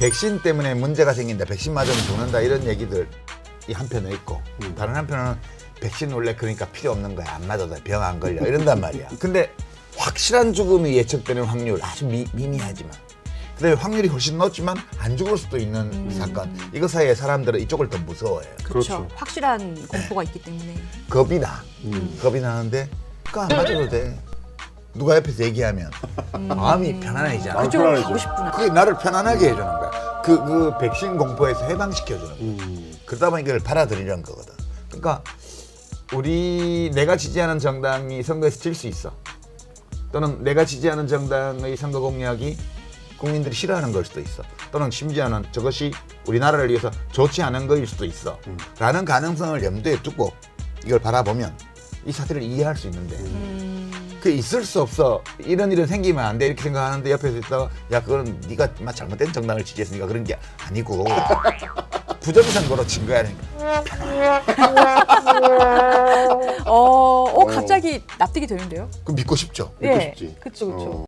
백신 때문에 문제가 생긴다, 백신 맞으면 죽는다 이런 얘기들이 한편에 있고 음. 다른 한편은 백신 원래 그러니까 필요 없는 거야 안 맞아도 병 안 걸려 이런단 말이야. 근데 확실한 죽음이 예측되는 확률 아주 미, 미미하지만 그다음에 확률이 훨씬 높지만 안 죽을 수도 있는 음. 사건 이거 사이에 사람들은 이쪽을 더 무서워해요. 그렇죠. 그렇죠. 확실한 공포가 있기 때문에. 겁이 나. 음. 겁이 나는데 그거 안 맞아도 돼. 누가 옆에서 얘기하면 마음이 편안해지잖아. 마음 그쪽으로 편안해져. 가고 싶구나. 그게 나를 편안하게 해주는 거야. 그, 그 백신 공포에서 해방시켜주는 거야. 음. 그러다 보니 이걸 받아들이려는 거거든. 그러니까 우리 내가 지지하는 정당이 선거에서 질 수 있어. 또는 내가 지지하는 정당의 선거 공약이 국민들이 싫어하는 걸 수도 있어. 또는 심지어는 저것이 우리나라를 위해서 좋지 않은 거일 수도 있어. 라는 가능성을 염두에 두고 이걸 바라보면 이 사태를 이해할 수 있는데 음, 그 있을 수 없어 이런 일은 생기면 안 돼 이렇게 생각하는데 옆에서 있다가 야 그건 네가 막 잘못된 정당을 지지했으니까 그런 게 아니고 부정선거로 진 거야 그러니까 어, 어, 갑자기 납득이 되는데요? 그 믿고 싶죠 믿고 예. 싶지. 그쵸, 그쵸. 어.